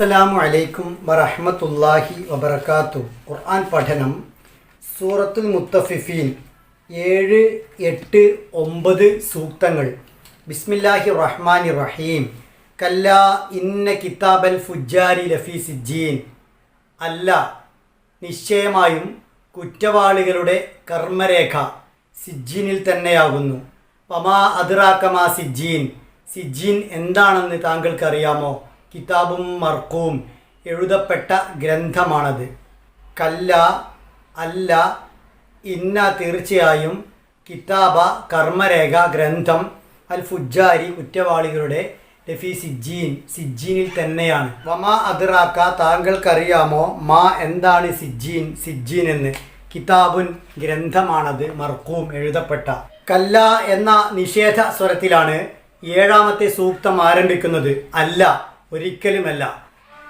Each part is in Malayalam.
അസ്സലാമു അലൈക്കും വറഹ്മത്തുള്ളാഹി വബറകാത്തു ഖുർആൻ പഠനം സൂറത്തുൽ മുത്തഫിഫീൻ ഏഴ് എട്ട് ഒമ്പത് സൂക്തങ്ങൾ. ബിസ്മില്ലാഹി റഹ്മാനി റഹീം. കല്ല ഇന്ന കിതാബൽ ഫുജാരി ലഫി സിജീൻ അല്ല നിശ്ചയമായും കുറ്റവാളികളുടെ കർമ്മരേഖ സിജീനിൽ തന്നെയാകുന്നു. പമാ അതിറാക്കമാ സിജീൻ സിജീൻ എന്താണെന്ന് താങ്കൾക്കറിയാമോ? കിതാബും മർക്കൂം എഴുതപ്പെട്ട ഗ്രന്ഥമാണത്. കല്ല അല്ല ഇന്ന തീർച്ചയായും കിതാബ കർമ്മരേഖ ഗ്രന്ഥം അൽ ഫുജാരി കുറ്റവാളികളുടെ ലഫി സിജ്ജീൻ സിജ്ജീനിൽ തന്നെയാണ്. വമാ അതിറാക്ക താങ്കൾക്കറിയാമോ? മാ എന്താണ് സിജ്ജീൻ സിജ്ജീൻ എന്ന്. കിതാബുൻ ഗ്രന്ഥമാണത് മർക്കൂം എഴുതപ്പെട്ട. കല്ല എന്ന നിഷേധ സ്വരത്തിലാണ് ഏഴാമത്തെ സൂക്തം ആരംഭിക്കുന്നത്. അല്ല ഒരിക്കലുമല്ല.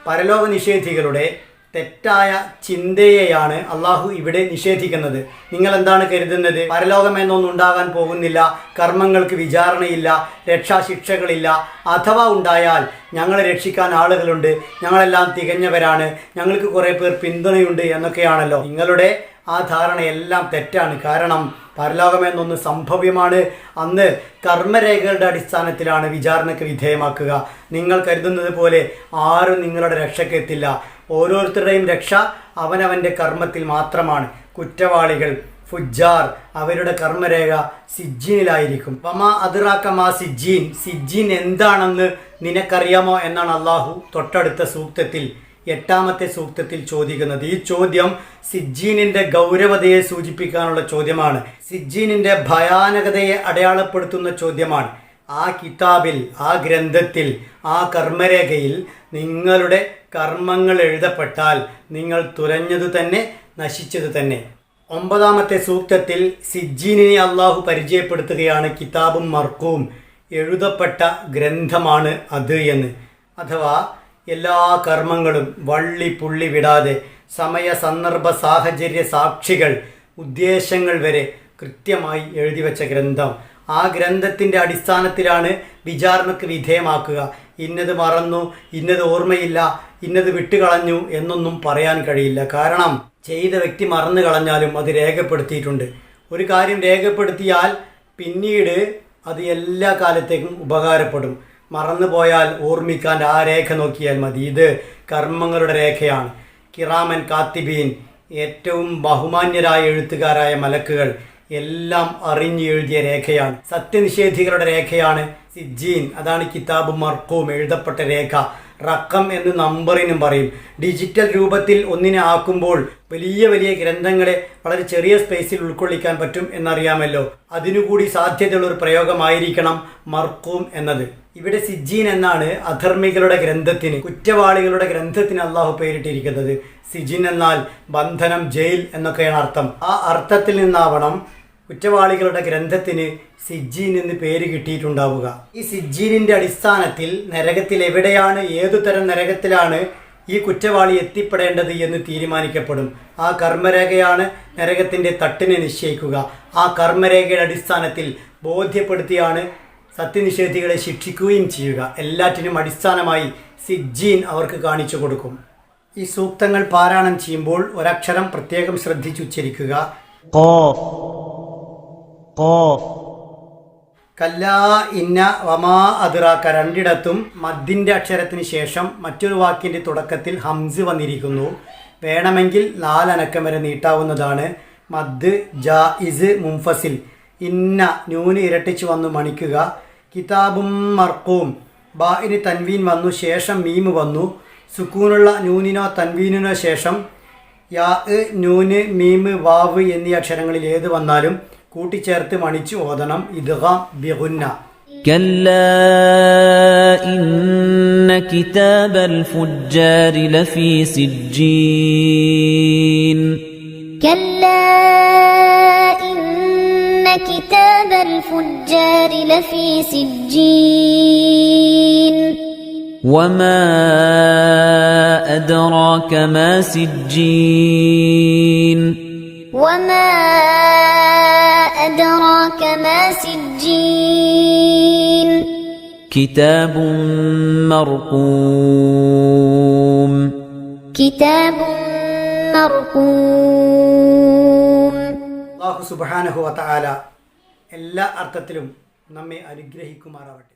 പരലോക നിഷേധികളുടെ തെറ്റായ ചിന്തയെയാണ് അള്ളാഹു ഇവിടെ നിഷേധിക്കുന്നത്. നിങ്ങൾ എന്താണ് കരുതുന്നത്? പരലോകം എന്നൊന്നും ഉണ്ടാകാൻ പോകുന്നില്ല. കർമ്മങ്ങൾക്ക് വിചാരണയില്ല. രക്ഷാശിക്ഷകളില്ല. അഥവാ ഉണ്ടായാൽ ഞങ്ങളെ രക്ഷിക്കാൻ ആളുകളുണ്ട്. ഞങ്ങളെല്ലാം തികഞ്ഞവരാണ്. ഞങ്ങൾക്ക് കുറേ പേർ പിന്തുണയുണ്ട് എന്നൊക്കെയാണല്ലോ. നിങ്ങളുടെ ആ ധാരണയെല്ലാം തെറ്റാണ്. കാരണം പരലോകമെന്നൊന്ന് സംഭവ്യമാണ്. അന്ന് കർമ്മരേഖകളുടെ അടിസ്ഥാനത്തിലാണ് വിചാരണയ്ക്ക് വിധേയമാക്കുക. നിങ്ങൾ കരുതുന്നത് പോലെ ആരും നിങ്ങളുടെ രക്ഷക്കെത്തില്ല ഓരോരുത്തരുടെയും രക്ഷ അവനവന്റെ കർമ്മത്തിൽ മാത്രമാണ്. കുറ്റവാളികൾ ഫുജാർ അവരുടെ കർമ്മരേഖ സിജ്ജീനിലായിരിക്കും. വമാ അതിറാക്കമാ സിജ്ജീൻ സിജ്ജീൻ എന്താണെന്ന് നിനക്കറിയാമോ എന്നാണ് അള്ളാഹു തൊട്ടടുത്ത സൂക്തത്തിൽ എട്ടാമത്തെ സൂക്തത്തിൽ ചോദിക്കുന്നത്. ഈ ചോദ്യം സിജ്ജീനിന്റെ ഗൗരവതയെ സൂചിപ്പിക്കാനുള്ള ചോദ്യമാണ്. സിജ്ജീനിന്റെ ഭയാനകതയെ അടയാളപ്പെടുത്തുന്ന ചോദ്യമാണ്. ആ കിതാബിൽ ആ ഗ്രന്ഥത്തിൽ ആ കർമ്മരേഖയിൽ നിങ്ങളുടെ കർമ്മങ്ങൾ എഴുതപ്പെട്ടാൽ നിങ്ങൾ തുരഞ്ഞത് തന്നെ നശിച്ചത് തന്നെ. ഒമ്പതാമത്തെ സൂക്തത്തിൽ സിജ്ജീനിനെ അള്ളാഹു പരിചയപ്പെടുത്തുകയാണ് കിതാബും മർക്കവും എഴുതപ്പെട്ട ഗ്രന്ഥമാണ് അത് എന്ന്. അഥവാ എല്ലാ കർമ്മങ്ങളും വള്ളി പുള്ളി വിടാതെ സമയ സന്ദർഭ സാഹചര്യ സാക്ഷികൾ ഉദ്ദേശങ്ങൾ വരെ കൃത്യമായി എഴുതി വെച്ച ഗ്രന്ഥം. ആ ഗ്രന്ഥത്തിന്റെ അടിസ്ഥാനത്തിലാണ് വിചാരണക്ക് വിധേയമാക്കുക. ഇന്നത് മറന്നു ഇന്നത് ഓർമ്മയില്ല ഇന്നത് വിട്ടുകളഞ്ഞു എന്നൊന്നും പറയാൻ കഴിയില്ല. കാരണം ചെയ്ത വ്യക്തി മറന്നു കളഞ്ഞാലും അത് രേഖപ്പെടുത്തിയിട്ടുണ്ട്. ഒരു കാര്യം രേഖപ്പെടുത്തിയാൽ പിന്നീട് അത് എല്ലാ കാലത്തേക്കും ഉപകാരപ്പെടും. മറന്നു പോയാൽ ഓർമ്മിക്കാൻ ആ രേഖ നോക്കിയാൽ മതി. ഇത് കർമ്മങ്ങളുടെ രേഖയാണ്. കിറാമൻ കാത്തിബീൻ ഏറ്റവും ബഹുമാന്യരായ എഴുത്തുകാരായ മലക്കുകൾ എല്ലാം അറിഞ്ഞു എഴുതിയ രേഖയാണ്. സത്യനിഷേധികളുടെ രേഖയാണ് സിജീൻ അതാണ് കിതാബ് മർക്കവും എഴുതപ്പെട്ട രേഖ. റക്കം എന്ന് നമ്പറിനും പറയും. ഡിജിറ്റൽ രൂപത്തിൽ ഒന്നിനെ ആക്കുമ്പോൾ വലിയ വലിയ ഗ്രന്ഥങ്ങളെ വളരെ ചെറിയ സ്പേസിൽ ഉൾക്കൊള്ളിക്കാൻ പറ്റും എന്നറിയാമല്ലോ. അതിനുകൂടി സാധ്യതയുള്ള ഒരു പ്രയോഗമായിരിക്കണം മർക്കൂം എന്നത്. ഇവിടെ സിജീൻ എന്നാണ് അധർമ്മികളുടെ ഗ്രന്ഥത്തിന് കുറ്റവാളികളുടെ ഗ്രന്ഥത്തിന് അള്ളാഹു പേരിട്ടിരിക്കുന്നത്. സിജിൻ എന്നാൽ ബന്ധനം ജയിൽ എന്നൊക്കെയാണ് അർത്ഥം. ആ അർത്ഥത്തിൽ നിന്നാവണം കുറ്റവാളികളുടെ ഗ്രന്ഥത്തിന് സിജ്ജീൻ എന്ന് പേര് കിട്ടിയിട്ടുണ്ടാവുക. ഈ സിജ്ജീനിന്റെ അടിസ്ഥാനത്തിൽ നരകത്തിൽ എവിടെയാണ് ഏതു തരം നരകത്തിലാണ് ഈ കുറ്റവാളി എത്തിപ്പെടേണ്ടത് എന്ന് തീരുമാനിക്കപ്പെടും. ആ കർമ്മരേഖയാണ് നരകത്തിന്റെ തട്ടിനെ നിശ്ചയിക്കുക. ആ കർമ്മരേഖയുടെ അടിസ്ഥാനത്തിൽ ബോധ്യപ്പെടുത്തിയാണ് സത്യനിഷേധികളെ ശിക്ഷിക്കുകയും ചെയ്യുക. എല്ലാറ്റിനും അടിസ്ഥാനമായി സിജ്ജീൻ അവർക്ക് കാണിച്ചു കൊടുക്കും. ഈ സൂക്തങ്ങൾ പാരായണം ചെയ്യുമ്പോൾ ഒരക്ഷരം പ്രത്യേകം ശ്രദ്ധിച്ചുച്ചരിക്കുക. ഖാഫ്. കല്ലാ ഇന്ന വമാ അതിറാക്ക രണ്ടിടത്തും മദ്ദിന്റെ അക്ഷരത്തിന് ശേഷം മറ്റൊരു വാക്കിന്റെ തുടക്കത്തിൽ ഹംസ് വന്നിരിക്കുന്നു. വേണമെങ്കിൽ നാലനക്കം വരെ നീട്ടാവുന്നതാണ്. മദ് ജാ ഇസ് മുംഫസിൽ. ഇന്ന ന്യൂന് ഇരട്ടിച്ച് വന്നു മണിക്കുക. കിതാബും മർക്കവും ബാഇന് തൻവീൻ വന്നു ശേഷം മീമ് വന്നു. സുക്കൂനുള്ള ന്യൂനിനോ തൻവീനിനോ ശേഷം യാ ന്യൂന് മീമ് വാവ് എന്നീ അക്ഷരങ്ങളിൽ ഏത് വന്നാലും കൂട്ടിച്ചേർത്ത് മണിച്ച് ഓതണം ഇദ്ഗാം ബിഗുന്ന كلا إن كتاب الفجار لفي سجين كلا إن كتاب الفجار لفي سجين وما أدراك ما سجين وما أدراك ما سجين كتاب مرقوم كتاب مرقوم അള്ളാഹു സുബാനഹു വതആല എല്ലാ അർത്ഥത്തിലും നമ്മെ അനുഗ്രഹിക്കുമാറാവട്ടെ